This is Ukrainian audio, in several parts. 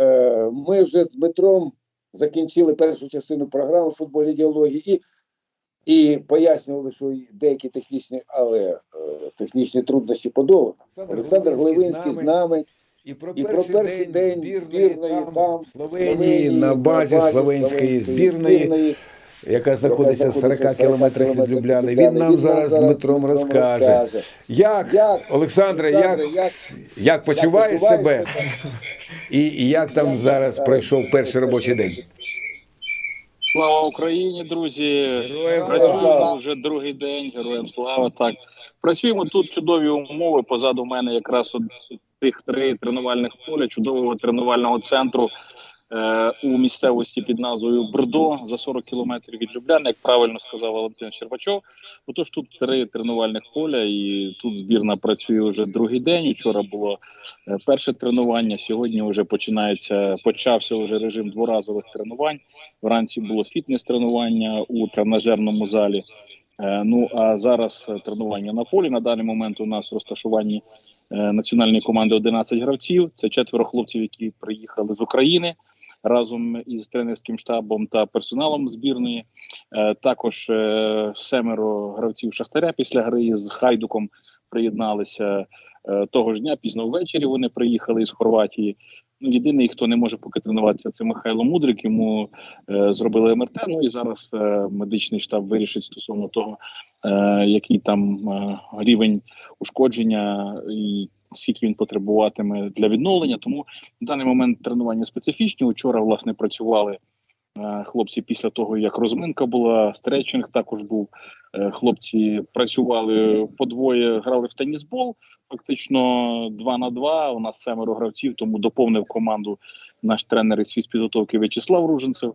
е, ми вже з Дмитром закінчили першу частину програми футбольні діалоги і, і пояснювали, що деякі технічні, але е, технічні труднощі подолано. Олександр Глевинський з нами. І про, І про перший день збірної там, в Словенії, на базі словенської збірної, яка знаходиться 40 кілометрів від Любляни. Він нам зараз Дмитром розкаже, як, Олександре, як, як? почуваєш себе і, як там зараз пройшов перший робочий день. Слава Україні, друзі! Героям слава! вже другий день. Героям слава. Так працюємо тут. Чудові умови. Позаду мене якраз от тих три тренувальних поля, чудового тренувального центру у місцевості під назвою Брдо за 40 кілометрів від Любляни, як правильно сказав Валентин Щербачов. Отож тут три тренувальних поля, і тут збірна працює вже другий день. Учора було е, перше тренування. Сьогодні вже починається. Почався вже режим дворазових тренувань. Вранці було фітнес-тренування у тренажерному залі. Е, Ну а зараз е, тренування на полі. На даний момент у нас е, національної команди 11 гравців. Це четверо хлопців, які приїхали з України разом із тренерським штабом та персоналом збірної. Е, Також е, семеро гравців Шахтаря після гри з Хайдуком приєдналися е, того ж дня. Пізно ввечері вони приїхали із Хорватії. Ну, єдиний, хто не може поки тренуватися, це Михайло Мудрик. Йому е, зробили МРТ. Ну і зараз е, медичний штаб вирішить стосовно того, е, який там е, рівень ушкодження і скільки він потребуватиме для відновлення. Тому в даний момент тренування специфічні. Учора власне працювали. е, Хлопці після того, як розминка була, стретчинг також був. Е, Хлопці працювали подвоє, грали в тенісбол. Фактично два на два. У нас семеро гравців, тому доповнив команду наш тренер із фізпідготовки В'ячеслав Руженцев.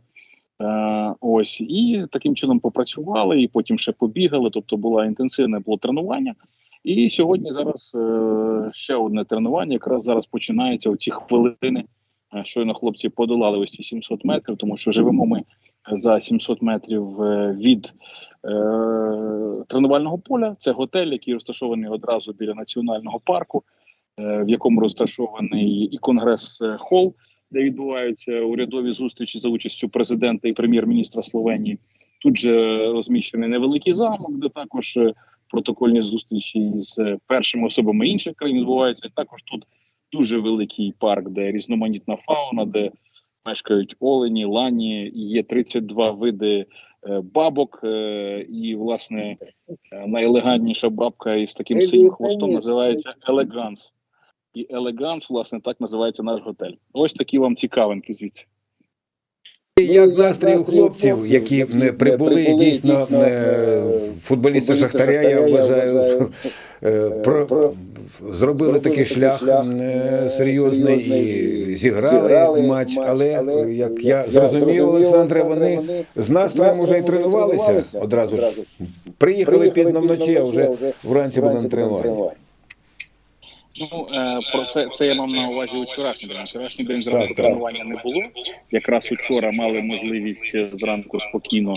Е, ось і таким чином попрацювали, і потім ще побігали. Тобто було інтенсивне було тренування. І сьогодні зараз е, ще одне тренування. Якраз зараз починається оці хвилини. Е, Щойно хлопці подолали ось ці 700 метрів, тому що живемо ми за 700 метрів е, від е, тренувального поля. Це готель, який розташований одразу біля національного парку, е, в якому розташований і конгрес-хол, де відбуваються урядові зустрічі за участю президента і прем'єр-міністра Словенії. Тут же розміщений невеликий замок, де також протокольні зустрічі з е, першими особами інших країн відбуваються. Також тут дуже великий парк, де різноманітна фауна, де мешкають олені, лані. І є 32 види е, бабок. е, І, власне, найелегантніша бабка із таким синім хвостом називається Елеганс. І Елеганс, власне, так називається наш готель. Ось такі вам цікавинки звідси. Як настрій у хлопців, які не прибули, дійсно е, футболісти Шахтаря, я вважаю, е, про, зробили такий шлях е, серйозний і зіграли матч. Але е, як я зрозумів, Олександре, вони з настроєм уже і тренувалися одразу ж. Приїхали пізно вночі, а вже вранці були на тренуванні. Ну е, про це це я мав на увазі вчорашній день. Вчорашній день зранку тренування не було. Якраз учора мали можливість зранку спокійно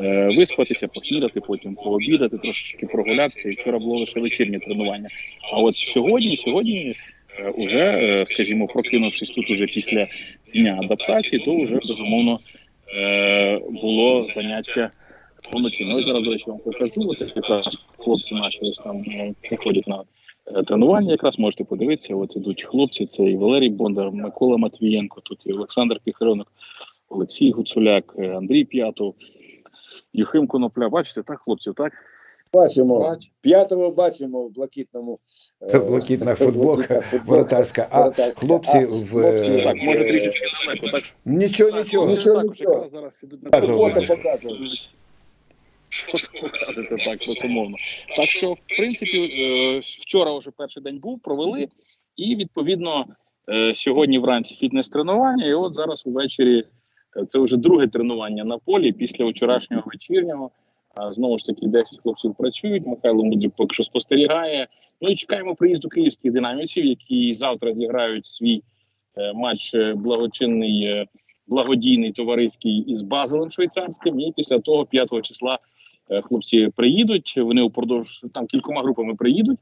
е, виспатися, поснідати, потім пообідати, трошечки прогулятися. І вчора було лише вечірнє тренування. А от сьогодні, сьогодні, е, уже, скажімо, прокинувшись тут уже після дня адаптації, то вже безумовно було заняття повноцінно. Зараз, до речі, вам покажу. От якраз хлопці наші там приходять на тренування. Якраз можете подивитися. От ідуть хлопці. Це і Валерій Бондар, Микола Матвієнко, тут і Олександр Піхарьонок, Олексій Гуцуляк, е, Андрій П'ятов, Юхим Конопля. Бачите, так, хлопців, так? Бачимо. П'ятого бачимо в блакитному. е, Блакитна футболка, воротарська. А хлопці А в хлопці, е, Так, може Е, трішечки далеко, так? нічого, Так, нічого. вони Нічого, також нічого. якраз зараз ідуть на Показували. Фото показують. Фото показуєте, так, безумовно. Так що, в принципі, е, вчора вже перший день був, провели, і відповідно е, сьогодні вранці фітнес-тренування. І от зараз увечері е, це вже друге тренування на полі після вчорашнього вечірнього. Знову ж таки, 10 хлопців працюють. Михайло Мудрик поки що спостерігає. Ну і чекаємо приїзду київських динамівців, які завтра зіграють свій матч благочинний, благодійний товариський із Базелем швейцарським. І після того 5 числа хлопці приїдуть. Вони упродовж там кількома групами приїдуть.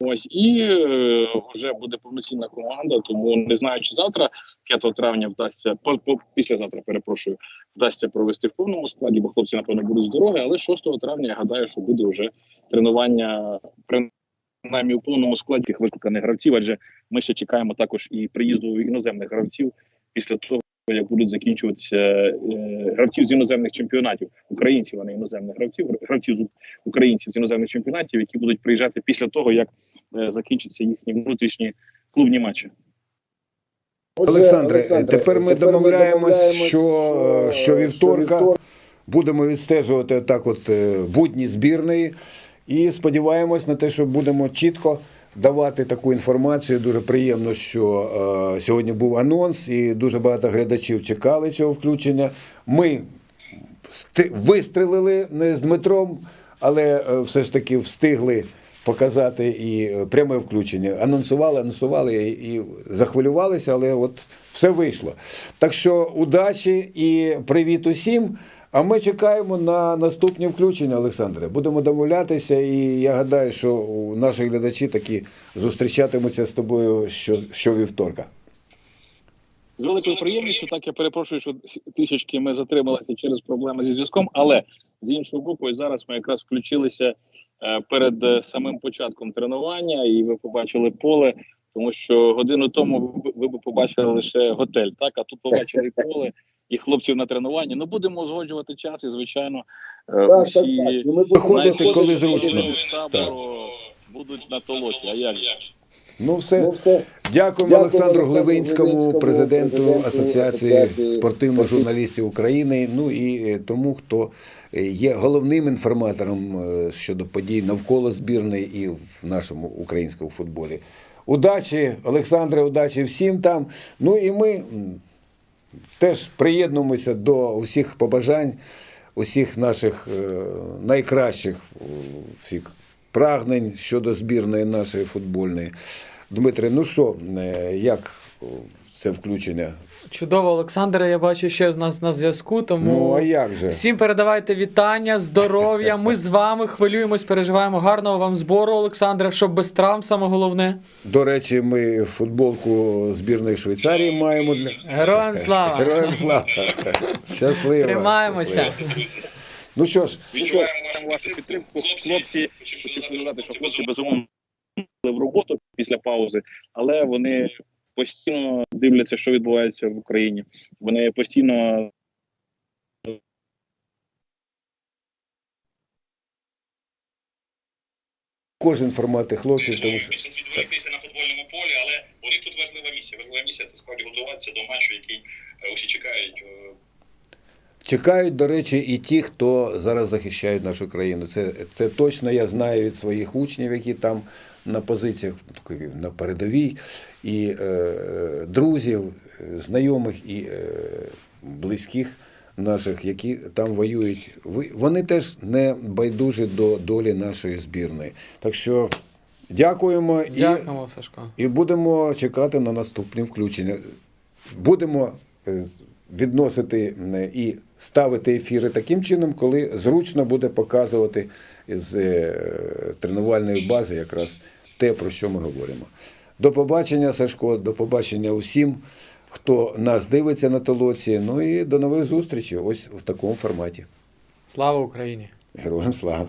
Ось і е, вже буде повноцінна команда. Тому не знаю, чи завтра, 5 травня, вдасться по, по післязавтра, перепрошую, вдасться провести в повному складі, бо хлопці напевно будуть з дороги. Але 6 травня я гадаю, що буде вже тренування принаймні у повному складі викликаних гравців. Адже ми ще чекаємо також і приїзду іноземних гравців після того. Як будуть закінчуватися е, гравців з іноземних чемпіонатів, українців, а не іноземних гравців, гравців з українців з іноземних чемпіонатів, які будуть приїжджати після того, як е, закінчаться їхні внутрішні клубні матчі. Отже, Олександре, тепер ми домовляємось, що, що вівторка будемо відстежувати так, от е, будні збірної, і сподіваємось на те, що будемо чітко давати таку інформацію. Дуже приємно, що е, сьогодні був анонс, і дуже багато глядачів чекали цього включення. Ми вистрелили не з Дмитром, але е, все ж таки встигли показати і е, пряме включення. Анонсували, анонсували і захвилювалися, але от все вийшло. Так що удачі і привіт усім. А ми чекаємо на наступні включення, Олександре. Будемо домовлятися, і я гадаю, що наші глядачі такі зустрічатимуться з тобою що, щовівторка. З великою приємністю, так я перепрошую, що трішечки ми затрималися через проблеми зі зв'язком, але з іншого боку, зараз ми якраз включилися е, перед е, самим початком тренування, і ви побачили поле, тому що годину тому ви б побачили лише готель, так а тут побачили поле і хлопців на тренуванні. Ну будемо узгоджувати час, і звичайно, е, Так, так, усі так. І ми Виходити, коли зручно. табору будуть на толоці. А як? Ну, все. Ну, все. Дякуємо Дякуємо Олександру Глевинському, президенту президенту Асоціації Асоціації спортивних спортив- журналістів України. Ну і е, тому, хто е, є головним інформатором щодо подій навколо збірної і в нашому українському футболі. Удачі, Олександре, удачі всім там. Ну і ми теж приєднуємося до усіх побажань, усіх наших е, найкращих е, всіх прагнень щодо збірної нашої футбольної. Дмитре, ну що, е, як це включення? Чудово, Олександре, я бачу, що з нас на зв'язку, тому Ну а як же? всім передавайте вітання, здоров'я. Ми з вами хвилюємось, переживаємо. Гарного вам збору, Олександре, щоб без травм, саме головне. До речі, ми футболку збірної Швейцарії маємо для Героям слава! Героям слава! Щасливо! Тримаємося. Ну що ж, Відчуваємо вашу підтримку. Хлопці, хочу сказати, що хлопці безумовно в роботу після паузи, але вони постійно дивляться, що відбувається в Україні. Вони постійно кожен формати хлопців, тому що відволіктися на футбольному полі, але у них тут важлива місія. Важлива місія це справді готуватися до матчу, який е, усі чекають. е, Чекають, до речі, і ті, хто зараз захищають нашу країну. Це, це точно я знаю від своїх учнів, які там на позиціях на передовій, і е, друзів, е, знайомих і е, близьких наших, які там воюють. Вони теж не байдужі до долі нашої збірної. Так що дякуємо і. Сашко. І будемо чекати на наступні включення. Будемо відносити і ставити ефіри таким чином, коли зручно буде показувати з тренувальної бази якраз те, про що ми говоримо. До побачення, Сашко, до побачення усім, хто нас дивиться на толоці. Ну і до нових зустрічей ось в такому форматі. Слава Україні! Героям слава!